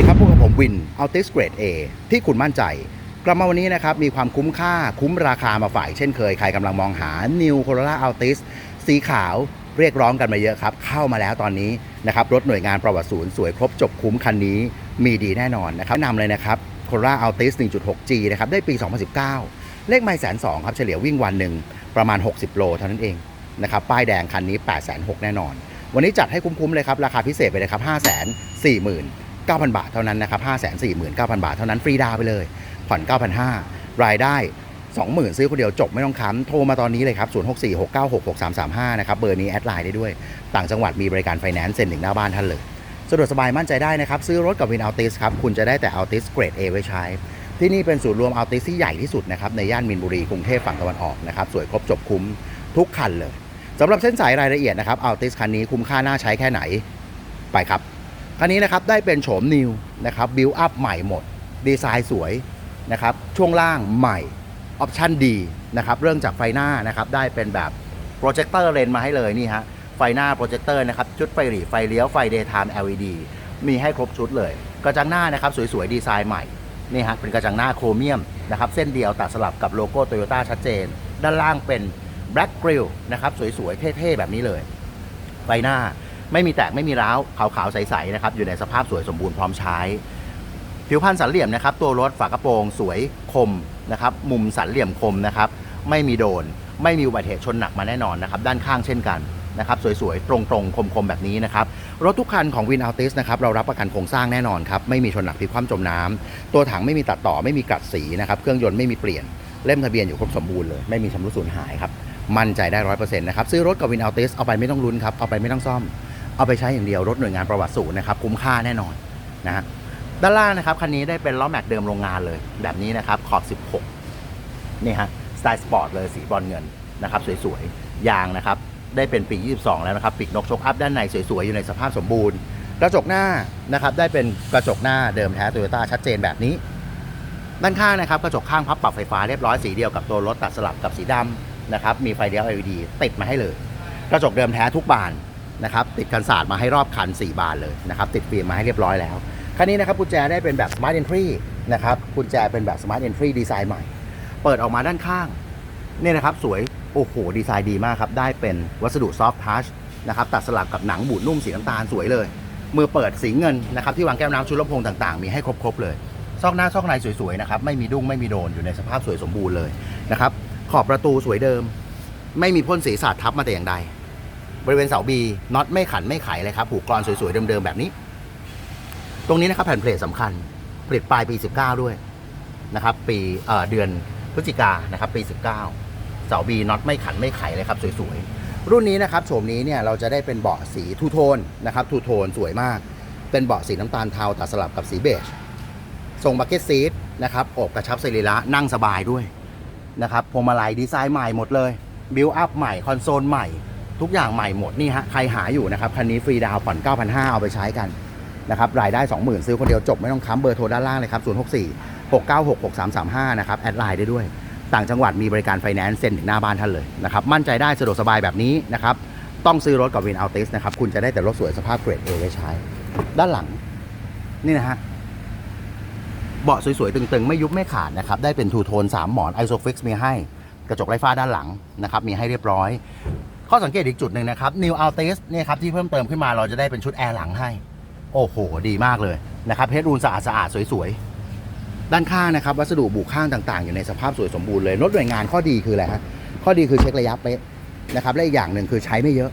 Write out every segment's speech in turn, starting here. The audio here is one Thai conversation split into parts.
ดีครับพวกผมวิน Altis Grade A ที่คุณมั่นใจ กลับมาวันนี้นะครับ มีความคุ้มค่าคุ้มราคามาฝ่ายเช่นเคย ใครกำลังมองหา New Corolla Altis สีขาวเรียกร้องกันมาเยอะครับ เข้ามาแล้วตอนนี้นะครับ รถหน่วยงานประวัติศูนย์สวยครบจบคุ้มคันนี้มีดีแน่นอนนะครับแนะนำเลยนะครับ Corolla Altis 1.6G นะครับ ได้ปี 2019 เลขไม่แสนสองครับ เฉลี่ยวิ่งวันหนึ่งประมาณ 60 โลเท่านั้นเองนะครับ ป้ายแดงคันนี้ 8 6 0 0 0แน่นอน วันนี้จัดให้คุ้มๆเลยครับ ราคาพิเศษไปเลยครับ 5 4 9 0 0 0 9,000 บาทเท่านั้นนะครับ 5 4 9 0 0 0 บาทเท่านั้นฟรีดาวไปเลย ผ่อน 9,500 รายได้ 20,000 ซื้อคนเดียวจบไม่ต้องค้ำโทรมาตอนนี้เลยครับ 0646966335 นะครับ เบอร์นี้แอดไลน์ได้ด้วย ต่างจังหวัดมีบริการไฟแนนซ์เซ็นถึงหน้าบ้านท่านเลย สะดวกสบายมั่นใจได้นะครับ ซื้อรถกับวินอัลติสครับ คุณจะได้แต่อัลติสเกรด A ไว้ใช้ ที่นี่เป็นศูนย์รวมอัลติสที่ใหญ่ที่สุดนะครับ ในย่านมินบุรี กรุงเทพฝั่งตะวันออกนะครับ สวยครบจบคุ้มทุกคันเลยสำหรับเส้นสายรายละเอียดนะครับอัลติสคันนี้คุ้มค่าน่าใช้แค่ไหน ไปครับ คันนี้นะครับได้เป็นโฉมนิวนะครับบิวอัพใหม่หมด ดีไซน์สวยนะครับช่วงล่างใหม่ออปชั่นดีนะครับเรื่องจากไฟหน้านะครับได้เป็นแบบโปรเจคเตอร์เลนมาให้เลยนี่ฮะไฟหน้าโปรเจคเตอร์นะครับชุดไฟหลีไฟเลี้ยวไฟเดย์ไทม์ LED มีให้ครบชุดเลย กระจังหน้านะครับสวยๆ ดีไซน์ใหม่นี่ฮะเป็นกระจังหน้าโครเมียมนะครับเส้นเดียวตัดสลับกับโลโก้โตโยต้าชัดเจน ด้านล่างเป็น Black Grill นะครับสวยๆ เท่ๆ แบบนี้เลย ไฟหน้า ไม่มีแตกไม่มีร้าวขาวๆใสๆนะครับอยู่ในสภาพสวยสมบูรณ์พร้อมใช้ ผิวพรรณสันเหลี่ยมนะครับ ตัวรถฝากระโปรงสวยคมนะครับ มุมสันเหลี่ยมคมนะครับ ไม่มีโดน ไม่มีอุบัติเหตุชนหนักมาแน่นอนนะครับ ด้านข้างเช่นกันนะครับสวยๆ ตรงๆ คมๆ แบบนี้นะครับ รถทุกคันของ Win Altis นะครับเรารับประกันโครงสร้างแน่นอนครับ ไม่มีชนหนักพลิกคว่ำจมน้ำตัวถังไม่มีตัดต่อไม่มีกัดสีนะครับ เครื่องยนต์ไม่มีเปลี่ยน เล่มทะเบียนอยู่ครบสมบูรณ์เลย ไม่มีชำรุดสูญหายครับ มั่นใจได้ร้อยเปอร์เซ็นต์นะครับ ซื้อรถกับ Win Altis เอาไปไม่ต้องลุ้นครับ เอาไปไม่ต้องซ่อม เอาไปใช้อย่างเดียวรถหน่วยงานประวัติศูนย์นะครับคุ้มค่าแน่นอนนะฮะด้านล่างนะครับคันนี้ได้เป็นล้อแม็กเดิมโรงงานเลย แบบนี้นะครับขอบ 16 นี่ฮะสไตล์สปอร์ตเลยสีบอลเงินนะครับสวยๆ ยางนะครับได้เป็นปี 22 แล้วนะครับปีกนกชกอัพด้านในสวยๆ อยู่ในสภาพสมบูรณ์ กระจกหน้านะครับได้เป็นกระจกหน้าเดิมแท้โตโยต้าชัดเจนแบบนี้ ด้านข้างนะครับกระจกข้างพับปรับไฟฟ้าเรียบร้อยสีเดียวกับตัวรถตัดสลับกับสีดำนะครับมีไฟเลี้ยว LED ติดมาให้เลย กระจกเดิมแท้ทุกบาน นะครับติดกันศาสตร์มาให้รอบคัน 4 บานเลยนะครับติดฟิล์มมาให้เรียบร้อยแล้วคันนี้นะครับกุญแจได้เป็นแบบ Smart Entry นะครับกุญแจเป็นแบบ Smart Entry ดีไซน์ใหม่ เปิดออกมาด้านข้างเนี่ยนะครับสวยโอ้โหดีไซน์ดีมากครับ ได้เป็นวัสดุ Soft Touch นะครับตัดสลับกับหนังบูดนุ่มสีน้ำตาลสวยเลย มือเปิดสีเงินนะครับที่วางแก้วน้ำชุดลำโพงต่างๆ มีให้ครบๆเลย ซอกหน้าซอกในสวยๆนะครับไม่มีดุ้งไม่มีโดนอยู่ในสภาพสวยสมบูรณ์เลยนะครับขอบประตูสวยเดิม ไม่มีพ่นสีสาดทับมาแต่อย่างใด บริเวณเสาบีน็อตไม่ขันไม่ไขเลยครับผูกกรอนสวยๆเดิมๆแบบนี้ ตรงนี้นะครับแผ่นเพลทสำคัญ ผลิตปลายปี 19 ด้วยนะครับ ปีเเดือนพฤศจิกานะครับปี 19 เสาบีน็อตไม่ขันไม่ไขเลยครับสวยๆ รุ่นนี้นะครับโฉมนี้เนี่ยเราจะได้เป็นเบาะสีทูโทนนะครับทูโทนสวยมาก เป็นเบาะสีน้ำตาลเทาตัดสลับกับสีเบจทรงบักเก็ตซีทนะครับอกกระชับสรีระนั่งสบายด้วยนะครับพวงมาลัยดีไซน์ใหม่หมดเลยบิวอัพใหม่ คอนโซลใหม่ ทุกอย่างใหม่หมดนี่ฮะใครหาอยู่นะครับคันนี้ฟรีดาวน์ผ่อน 9,500 เอาไปใช้กันนะครับรายได้ 20,000 ซื้อคนเดียวจบไม่ต้องค้ำเบอร์โทรด้านล่างเลยครับ 064 696 6335 นะครับ แอดไลน์ได้ด้วย ต่างจังหวัดมีบริการไฟแนนซ์เซ็นถึงหน้าบ้านท่านเลยนะครับมั่นใจได้สะดวกสบายแบบนี้นะครับต้องซื้อรถกับวินอัลติสนะครับคุณจะได้แต่รถสวยสภาพเกรดเอไว้ใช้ ด้านหลังนี่นะฮะเบาะสวยๆ ตึงๆ ไม่ยุบไม่ขาดนะครับ ได้เป็นทูโทน 3 หมอนไอโซฟิกมีให้ กระจกไร้ฟ้าด้านหลังนะครับ มีให้เรียบร้อย ข้อสังเกตอีกจุดหนึ่งนะครับ New Altis เนี่ยครับที่เพิ่มเติมขึ้นมาเราจะได้เป็นชุดแอร์หลังให้ โอ้โห ดีมากเลยนะครับเพชรรูนสะอาดสะอาดสวยๆ ด้านข้างนะครับ วัสดุบุข้างต่างๆ อยู่ในสภาพสวยสมบูรณ์เลยรถหน่วยงานข้อดีคืออะไรฮะข้อดีคือเช็คระยะเป๊ะนะครับและอีกอย่างหนึ่งคือใช้ไม่เยอะ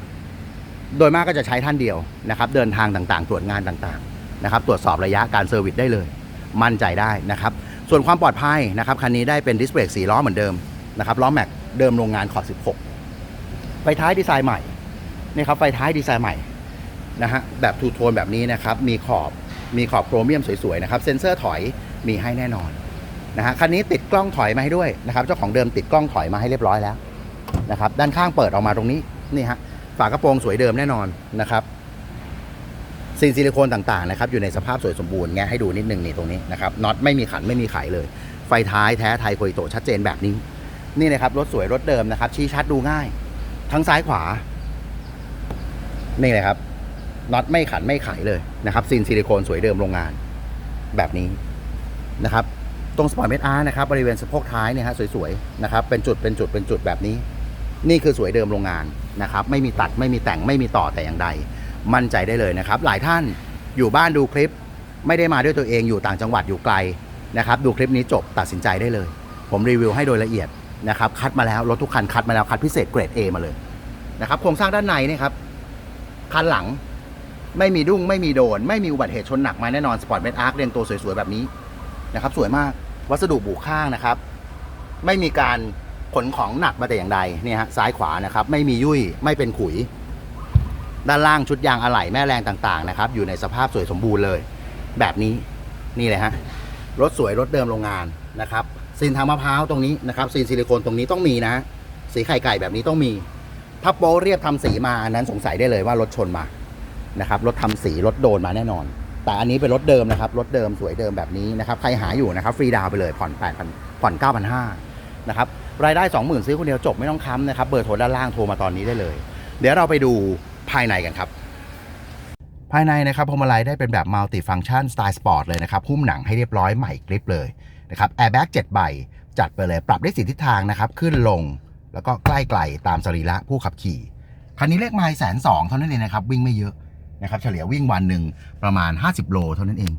โดยมากก็จะใช้ท่านเดียวนะครับ เดินทางต่างๆ ตรวจงานต่างๆนะครับ ตรวจสอบระยะการเซอร์วิสได้เลย มั่นใจได้นะครับ ส่วนความปลอดภัยนะครับคันนี้ได้เป็นดิสเบรกสีล้อเหมือนเดิมนะครับล้อแม็กเดิมโรงงานขอบ16 ไฟท้ายดีไซน์ใหม่นี่ครับไฟท้ายดีไซน์ใหม่นะฮะแบบทูโทนแบบนี้นะครับมีขอบมีขอบโครเมียมสวยๆนะครับเซ็นเซอร์ถอยมีให้แน่นอนนะฮะคันนี้ติดกล้องถอยมาให้ด้วยนะครับเจ้าของเดิมติดกล้องถอยมาให้เรียบร้อยแล้วนะครับด้านข้างเปิดออกมาตรงนี้นี่ฮะฝากระโปรงสวยเดิมแน่นอนนะครับซีนซิลิโคนต่างๆนะครับอยู่ในสภาพสวยสมบูรณ์แงให้ดูนิดนึงนี่ตรงนี้นะครับน็อตไม่มีขันไม่มีไขเลย ไฟท้ายแท้ไทยโคยโตชัดเจนแบบนี้ นี่นะครับรถสวยรถเดิมนะครับชี้ชัดดูง่าย ทั้งซ้ายขวา นี่เลยครับน็อตไม่ขันไม่ไขเลยนะครับซีนซิลิโคนสวยเดิมโรงงาน แบบนี้นะครับ ตรงสปอร์ตเมดอาร์นะครับบริเวณสะโพกท้ายเนี่ยฮะสวยๆนะครับ เป็นจุดเป็นจุดเป็นจุดแบบนี้ นี่คือสวยเดิมโรงงานนะครับ ไม่มีตัดไม่มีแต่งไม่มีต่อแต่อย่างใด มั่นใจได้เลยนะครับ หลายท่านอยู่บ้านดูคลิป ไม่ได้มาด้วยตัวเองอยู่ต่างจังหวัดอยู่ไกลนะครับ ดูคลิปนี้จบตัดสินใจได้เลย ผมรีวิวให้โดยละเอียด นะครับคัดมาแล้วรถทุกคันคัดมาแล้วคัดพิเศษเกรด A มาเลยนะครับโครงสร้างด้านในเนี่ยครับคันหลังไม่มีดุ้งไม่มีโดน ไม่มีอุบัติเหตุชนหนักมาแน่นอนสปอร์ตเมดอาร์คเรียงตัวสวยๆแบบนี้นะครับสวยมากวัสดุบุข้างนะครับ ไม่มีการขนของหนักมาแต่อย่างใดเนี่ยฮะซ้ายขวานะครับไม่มียุ่ยไม่เป็นขุย ด้านล่างชุดยางอะไหล่แม่แรงต่างๆนะครับอยู่ในสภาพสวยสมบูรณ์เลย แบบนี้นี่เลยฮะรถสวยรถเดิมโรงงานนะครับ ซีนทางมะพร้าวตรงนี้นะครับซีนซิลิโคนตรงนี้ต้องมีนะ สีไข่ไก่แบบนี้ต้องมี ถ้าโป๊เรียบทำสีมาอันนั้นสงสัยได้เลยว่ารถชนมานะครับรถทำสีรถโดนมาแน่นอน แต่อันนี้เป็นรถเดิมนะครับรถเดิมสวยเดิมแบบนี้นะครับใครหาอยู่นะครับฟรีดาวไปเลยผ่อน8,000ผ่อน9,500นะครับรายได้ 20,000ซื้อคนเดียวจบไม่ต้องค้ำนะครับเบอร์โทรด้านล่างโทรมาตอนนี้ได้เลย เดี๋ยวเราไปดูภายในกันครับภายในนะครับพวงมาลัยได้เป็นแบบมัลติฟัง c t ชันสไตล์สปอร์ตเลยนะครับหุ้มหนังให้เรียบร้อยใหม่กริปเลย นะครับแอร์แบ็ก7ใบ จัดไปเลยปรับได้สีทิศทางนะครับ ขึ้นลงแล้วก็ใกล้ไกลตามสรีระผู้ขับขี่ คันนี้เลขไมล์แสนสองเท่านั้นเองนะครับ วิ่งไม่เยอะนะครับ เฉลี่ยวิ่งวันหนึ่งประมาณ 50 โลเท่านั้นเอง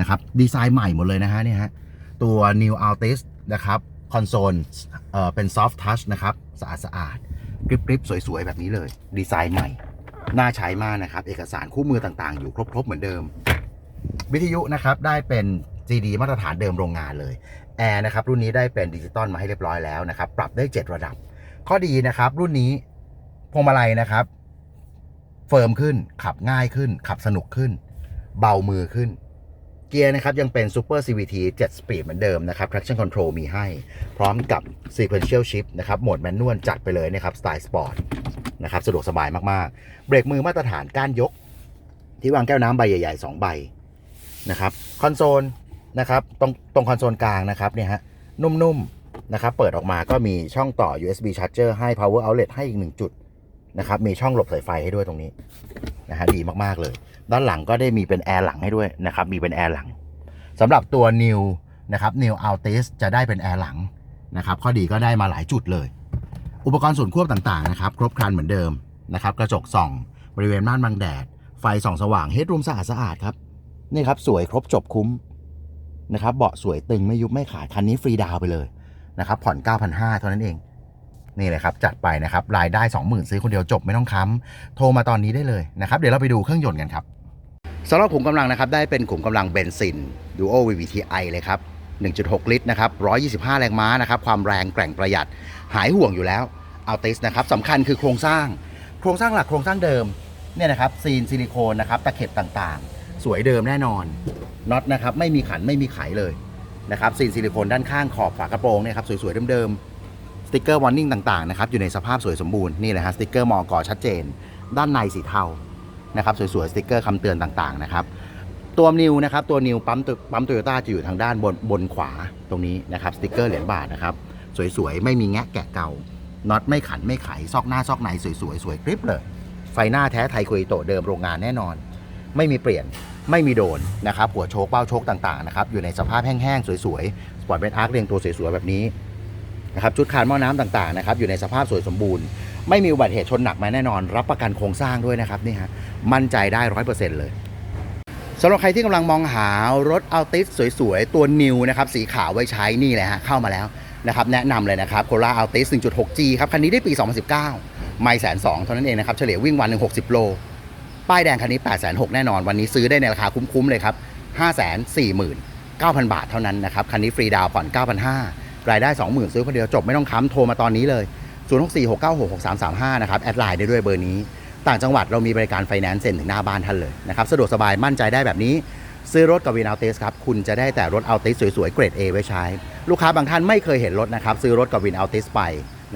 นะครับดีไซน์ใหม่หมดเลยนะฮะเนี่ยฮะตัว New Altis นะครับคอนโซลเอ่อเป็น Soft Touch นะครับสะอาดสะอาดกริบๆสวย ๆ แบบนี้เลย ดีไซน์ใหม่ น่าใช้มากนะครับ เอกสารคู่มือต่างๆ อยู่ครบ ๆ เหมือนเดิม วิทยุนะครับได้เป็น GD มาตรฐานเดิมโรงงานเลยแอร์นะครับรุ่นนี้ได้เป็นดิจิตอลมาให้เรียบร้อยแล้วนะครับ ปรับได้ 7 ระดับ ข้อดีนะครับ รุ่นนี้พวงมาลัยนะครับ เฟิร์มขึ้นขับง่ายขึ้น ขับสนุกขึ้น เบามือขึ้น เกียร์นะครับยังเป็น Super CVT 7 Speed เหมือนเดิมนะครับ Traction Control มีให้ พร้อมกับ Sequential Shift นะครับโหมดแมนนวลจัดไปเลยนะครับสไตล์สปอร์ตนะครับสะดวกสบายมากๆ เบรกมือมาตรฐานก้านยก ที่วางแก้วน้ำใบใหญ่ๆ2ใบนะครับคอนโซล นะครับตรงตรงคอนโซลกลางนะครับเนี่ยฮะนุ่มๆนะครับเปิดออกมาก็มีช่องต่อ USB charger ให้ power outlet ให้อีกหนึ่งจุดนะครับมีช่องหลบสายไฟให้ด้วยตรงนี้นะฮะดีมากๆเลย ด้านหลังก็ได้มีเป็นแอร์หลังให้ด้วยนะครับมีเป็นแอร์หลังสำหรับตัว New นะครับ New Altis จะได้เป็นแอร์หลังนะครับข้อดีก็ได้มาหลายจุดเลย อุปกรณ์ส่วนควบต่างๆนะครับครบครันเหมือนเดิมนะครับกระจกส่อง บริเวณม่านบังแดด ไฟส่องสว่างเฮดรูมสะอาดสะอาดครับนี่ครับสวยครบจบคุ้ม นะครับเบาะสวยตึงไม่ยุบไม่ขาดคันนี้ฟรีดาวไปเลยนะครับผ่อน 9,500เท่านั้นเอง นี่เลยครับ จัดไปนะครับรายได้ 20,000 ซื้อคนเดียวจบไม่ต้องค้ำโทรมาตอนนี้ได้เลยนะครับเดี๋ยวเราไปดูเครื่องยนต์กันครับสำหรับขุมกำลังนะครับได้เป็นขุมกำลังเบนซิน Duo VVTi เลยครับ 1.6 ลิตรนะครับ 125 แรงม้านะครับ ความแรงแกร่งประหยัด หายห่วงอยู่แล้วเอาติสนะครับสำคัญคือโครงสร้าง โครงสร้างหลักโครงสร้างเดิมเนี่ยนะครับซีนซิลิโคนนะครับตะเข็บต่างๆ สวยเดิมแน่นอนน็อตนะครับไม่มีขันไม่มีไขเลยนะครับซีนซิลิโคนด้านข้างขอบฝากระโปรงเนี่ยครับสวยๆเดิมๆสติกเกอร์วอร์นิ่งต่างๆนะครับอยู่ในสภาพสวยสมบูรณ์นี่แหละฮะสติกเกอร์มอกอชัดเจน ด้านในสีเทานะครับสวยๆสติกเกอร์คำเตือนต่างๆนะครับตัวนิวนะครับตัวนิวปั๊มตัวปั๊มโตโยต้าจะอยู่ทางด้านบนบนขวาตรงนี้นะครับสติกเกอร์เหรียญบาทนะครับสวยๆ ไม่มีแงะแกะเก่าน็อตไม่ขันไม่ไขซอกหน้าซอกในสวยๆสวยกริบเลย ไฟหน้าแท้ไทยคุยโตเดิมโรงงานแน่นอน ไม่มีเปลี่ยน ไม่มีโดนนะครับหัวโชคเป้าโชคต่างๆนะครับอยู่ในสภาพแห้งๆสวยๆสปอร์ตเป็นอาร์คเรียงตัวสวยๆแบบนี้นะครับชุดคานหม้อน้ำต่างๆนะครับอยู่ในสภาพสวยสมบูรณ์ ไม่มีอุบัติเหตุชนหนักมาแน่นอน รับประกันโครงสร้างด้วยนะครับนี่ฮะมั่นใจได้ร้อยเปอร์เซ็นต์เลยสำหรับใครที่กำลังมองหารถอัลติสสวยๆ ตัวนิวนะครับสีขาวไว้ใช้นี่แหละฮะเข้ามาแล้วนะครับแนะนำเลยนะครับโคราอัลติส 1.6G ครับ คันนี้ได้ปี 2019 ไม่แสนสองเท่านั้นเองนะครับ เฉลี่ยวิ่งวันหนึ่ง60 โล ป้ายแดงคันนี้ 8 6 0 0แน่นอน วันนี้ซื้อได้ในราคาคุ้มๆเลยครับ 549,000 บาทเท่านั้นนะครับ คันนี้ฟรีดาวน์ผ่อน 9,500 รายได้ 20,000 ซื้อคนเดียวจบไม่ต้องค้ำโทรมาตอนนี้เลย 0646966335 นะครับ แอดไลน์ได้ด้วยเบอร์นี้ ต่างจังหวัดเรามีบริการไฟแนนซ์เซ็นถึงหน้าบ้านท่านเลยนะครับสะดวกสบายมั่นใจได้แบบนี้ ซื้อรถกับวินอัลติสครับคุณจะได้แต่รถอัลติสสวยๆเกรด A ไว้ใช้ ลูกค้าบางท่านไม่เคยเห็นรถนะครับซื้อรถกับวินอัลติสไป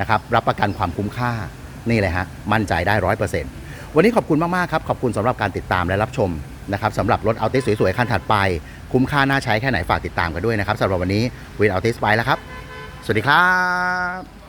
นะครับรับประกันความคุ้มค่านี่เลยฮะมั่นใจได้ร้อยเปอร์เซ็นต์ วันนี้ขอบคุณมาก ๆ ครับ ขอบคุณสำหรับการติดตามและรับชมนะครับสำหรับรถอัลติสสวย ๆ คันถัดไป คุ้มค่าน่าใช้แค่ไหนฝากติดตามกันด้วยนะครับสำหรับวันนี้วินอัลติสไปแล้วครับ สวัสดีครับ